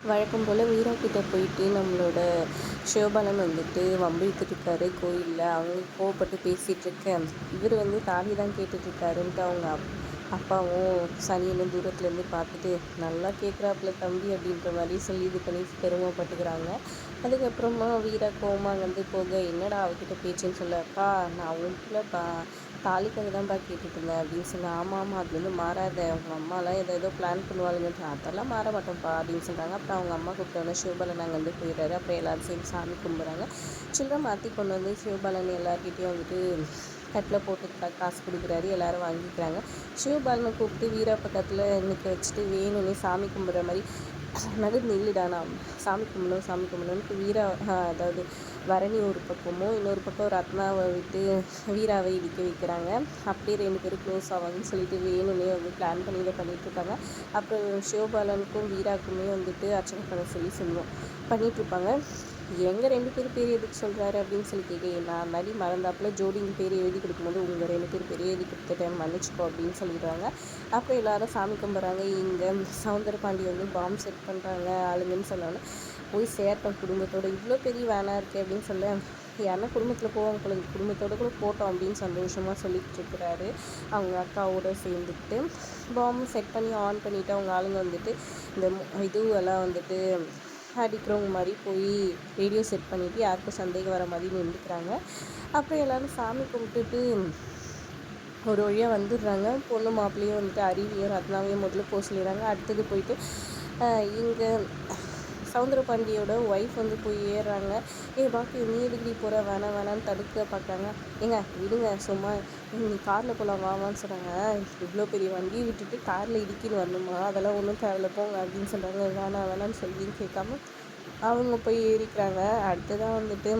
வழக்கம் போல் வீரா போயிட்டு நம்மளோட சிவபாலன் வந்துட்டு வம்பு இருக்காரு கோயிலில். அவங்க கோவப்பட்டு பேசிகிட்டு இருக்கேன் இவர் வந்து தாலி தான் கேட்டுட்ருக்காருன்ட்டு அவங்க அப் அப்பாவும் சனியனும் தூரத்துலேருந்து பார்த்துட்டு நல்லா கேட்குறாப்புல தம்பி அப்படின்ற மாதிரி சொல்லி இது பண்ணி பெருமைப்பட்டுக்கிறாங்க. அதுக்கப்புறமா வீரா கோமா வந்து போக என்னடா அவகிட்ட பேச்சுன்னு சொல்லப்பா நான் உன்கிட்ட பா தாலிக்காக தான்ப்பா கேட்டுட்டுருந்தேன் அப்படின்னு சொன்னேன். ஆமாம் ஆமாம் அதுலேருந்து மாறாத. அவங்க அம்மாலாம் ஏதோ ஏதோ பிளான் பண்ணுவாளுங்கன்னு அதெல்லாம் மாற மாட்டோம்ப்பா அப்படின்னு சொல்கிறாங்க அப்புறம் அவங்க அம்மா கூப்பிட்டோன்னே சிவபாலன் வந்து போயிடுறாரு. அப்புறம் எல்லாரும் சேர்ந்து சாமி கும்பிட்றாங்க. சில்லறை மாற்றி கொண்டு வந்து சிவபாலன் எல்லார்கிட்டேயும் வந்துட்டு கட்டில் போட்டு காசு கொடுக்குறாரு. எல்லோரும் வாங்கிக்கிறாங்க. சிவபாலனை கூப்பிட்டு வீரா பக்கத்தில் நிற்க வச்சுட்டு வேணும்னே சாமி கும்பிட்ற மாதிரி நகர் நில்லுடா நான் சாமி கும்பிடணும் சாமி கும்பிடணும்னு வீரா அதாவது பரணி ஒரு பக்கமும் இன்னொரு பக்கம் ரத்னாவை விட்டு வீராவை இடிக்க வைக்கிறாங்க. அப்படியே ரெண்டு பேரும் க்ளோஸ் ஆவாங்கன்னு சொல்லிட்டு வேணும்னே வந்து பிளான் பண்ணி இதை பண்ணிகிட்ருக்காங்க அப்புறம் சிவபாலனுக்கும் வீராக்குமே வந்துட்டு அர்ச்சனை பண்ண சொல்லி சொல்லுவோம். பண்ணிகிட்ருப்பாங்க எங்கள் ரெண்டு பேர் பேர் எதுக்கு சொல்கிறாரு அப்படின்னு சொல்லி கேட்க நான் மாதிரி மறந்தாப்புல ஜோடிங்க பேர் எழுதி கொடுக்கும்போது உங்கள் ரெண்டு பேர் பேர் எழுதி கொடுத்துட்டேன் மன்னிச்சுக்கோ அப்படின்னு சொல்லிடுறாங்க. அப்புறம் எல்லாரும் சாமி கும்பிட்றாங்க. இங்கே சவுந்தர பாண்டி வந்து பாம் செட் பண்ணுறாங்க ஆளுங்கன்னு சொன்னோன்னே போய் சேர்த்தோம். குடும்பத்தோடு இவ்வளோ பெரிய வேனாக இருக்குது அப்படின்னு சொல்ல யாருன்னா குடும்பத்தில் போவாங்க போல குடும்பத்தோடு கூட போட்டோம் அப்படின்னு சந்தோஷமாக சொல்லிகிட்டு இருக்கிறாரு. அவங்க அக்காவோட சேர்ந்துக்கிட்டு பாம்பு செட் பண்ணி ஆன் பண்ணிவிட்டு அவங்க ஆளுங்க வந்துட்டு இந்த இதுவெல்லாம் வந்துட்டு அடிக்கிறவங்க மாதிரி போய் ரேடியோ செட் பண்ணிவிட்டு யாருக்கும் சந்தேகம் வர மாதிரி நின்றுக்கிறாங்க. அப்புறம் எல்லோரும் சாமி கும்பிட்டுட்டு ஒரு வழியாக வந்துடுறாங்க. பொண்ணு மாப்பிள்ளையும் வந்துட்டு அருவியும் ரத்னாவையும் முதல்ல போக சொல்லிடுறாங்க. அடுத்தது போயிட்டு இங்கே சவுந்தர பாண்டியோட ஒய்ஃப் வந்து போய் ஏறுறாங்க. ஏ பாக்கி நீ டிகிரி போகிற வேணாம் வேணான்னு தடுக்க பார்க்குறாங்க. ஏங்க விடுங்க சும்மா நீ காரில் போகலாம் வாவான்னு சொன்னாங்க. இவ்வளோ பெரிய வண்டியை விட்டுட்டு காரில் இடிக்கின்னு வரணுமா? அதெல்லாம் ஒன்றும் தேவையில்ல போங்க அப்படின்னு சொல்கிறாங்க வேணாம் வேணான்னு சொல்லி கேட்காம அவங்க போய் ஏறிக்கிறாங்க. அடுத்ததான் வந்துட்டு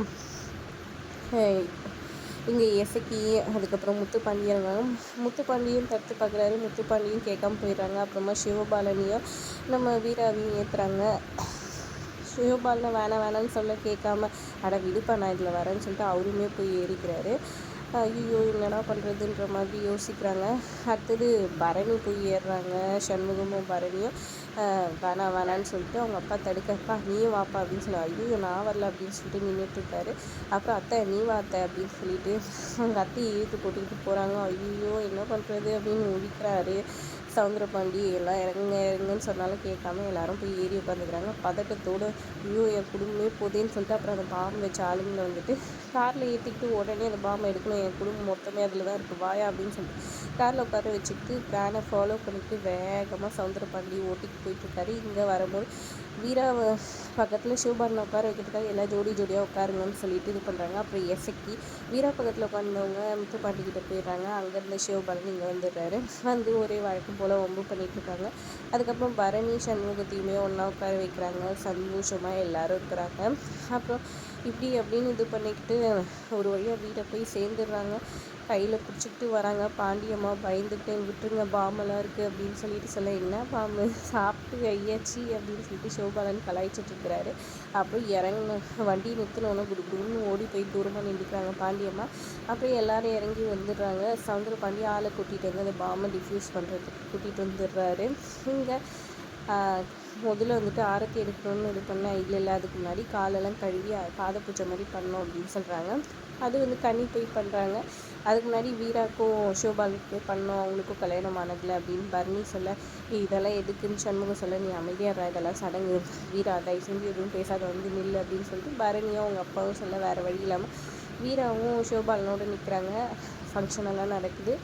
இங்கே எசக்கி அதுக்கப்புறம் முத்துப்பாண்டியன் முத்துப்பாண்டியும் தடுத்து பார்க்குறாரு. முத்துப்பாண்டியும் கேட்காம போயிடுறாங்க. அப்புறமா சிவபாலனியும் நம்ம வீராவையும் ஏற்றுறாங்க சிவபாலில் வேணாம் வேணாம்னு சொல்ல கேட்காம அட விடுப்பா நான் இதில் வரேன்னு சொல்லிட்டு அவருமே போய் ஏறிக்கிறாரு. ஐயோ என்னடா பண்ணுறதுன்ற மாதிரி யோசிக்கிறாங்க. அடுத்தது பரணி போய் ஏறுறாங்க சண்முகமும் பரணியும். வேணாம் வேணான்னு சொல்லிட்டு அவங்க அப்பா தடுக்கப்பா நீயும் வாப்பா அப்படின்னு சொல்லி ஐயோ நான் வரல அப்படின்னு சொல்லிட்டு நின்றுட்டுருக்காரு அப்புறம் அத்தை நீ வாத்த அப்படின்னு சொல்லிட்டு அவங்க அத்தையை இழுத்து போட்டுக்கிட்டு போகிறாங்க ஐயோ என்ன பண்ணுறது அப்படின்னு முடிக்கிறாரு சவுந்தரபாண்டி எல்லாம் இறங்குங்க இறங்குன்னு சொன்னாலும் கேட்காம எல்லாரும் போய் ஏறி உட்காந்துக்கிறாங்க பதட்டத்தோடு ஐயோ என் குடும்பமே போதேன்னு சொல்லிட்டு அப்புறம் அந்த பாம்பு வச்ச ஆளுங்களை வந்துட்டு காரில் ஏற்றிக்கிட்டு உடனே அந்த பாம்பை எடுக்கணும். என் குடும்பம் மொத்தமே அதில் தான் இருக்குது வாயா அப்படின்னு சொல்லிட்டு காரில் உட்கார வச்சுக்கிட்டு வேனை ஃபாலோ பண்ணிட்டு வேகமாக சவுந்தரபாண்டி ஓட்டிட்டு போயிட்டுருக்காரு இங்கே வரும்போது வீரா பக்கத்தில் சிவபாலனை உட்கார வைக்கிறதுக்காக எல்லாம் ஜோடி ஜோடியாக உட்காருங்கன்னு சொல்லிட்டு இது பண்ணுறாங்க அப்புறம் எசக்கி வீரா பக்கத்தில் உட்காந்தவங்க முத்து பாட்டிக்கிட்ட போயிடுறாங்க. அங்கேருந்து சிவபாரன் இங்கே வந்துடுறாரு. வந்து ஒரே வழக்கம் போல் ஒம்பு பண்ணிகிட்ருக்காங்க அதுக்கப்புறம் பரணி சண்முகத்தையுமே ஒன்றா உட்கார வைக்கிறாங்க. சந்தோஷமாக எல்லோரும் இருக்கிறாங்க. அப்புறம் இப்படி அப்படின்னு இது பண்ணிக்கிட்டு ஒரு வழியாக வீட்டை போய் சேர்ந்துடுறாங்க. கையில் பிடிச்சிக்கிட்டு வராங்க. பாண்டியம்மா பயந்துட்டு விட்டுருங்க பாம்பெல்லாம் இருக்குது அப்படின்னு சொல்லிட்டு சொல்ல என்ன பாம்பு? சாப்பிட்டு ஐயாச்சி அப்படின்னு சொல்லிட்டு சிவபாலன் கலாய்ச்சிட்ருக்கிறாரு அப்புறம் இறங்கின வண்டி நிறுத்தினோன்னு குடு குடுன்னு ஓடி போய் தூரமாக நின்றுக்கிறாங்க பாண்டியம்மா அப்புறம் எல்லோரும் இறங்கி வந்துடுறாங்க. சவுந்தர பாண்டி ஆளை கூட்டிகிட்டு வந்து அந்த பாம்பை டிஃப்யூஸ் பண்ணுறதுக்கு கூட்டிகிட்டு வந்துடுறாரு. இங்கே முதல்ல வந்துட்டு ஆரத்தி எடுக்கணும்னு இது பண்ண இல்லை இல்லை. அதுக்கு முன்னாடி காலெல்லாம் கழுவி பாத பூஜை மாதிரி பண்ணோம் அப்படின்னு சொல்கிறாங்க அது வந்து கனி போய் பண்ணுறாங்க அதுக்கு முன்னாடி வீராக்கும் ஷோபாலுக்கு பண்ணோம் அவங்களுக்கும் கல்யாணம் ஆனதில்ல அப்படின்னு பர்னி சொல்ல இதெல்லாம் எதுக்குன்னு சண்முகம் சொல்ல நீ அமைதியாக இதெல்லாம் சடங்கு. வீரா தயவு செஞ்சு எதுவும் பேசாத வந்து நில் அப்படின்னு சொல்லிட்டு பரணியும் அவங்க அப்பாவும் சொல்ல வேறு வழி இல்லாமல் வீராவும் ஷோபாலனோடு நிற்கிறாங்க ஃபங்க்ஷன் எல்லாம் நடக்குது.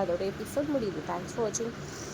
அதோட எபிசோட் முடியுது. தேங்க்ஸ் ஃபார் வாட்சிங்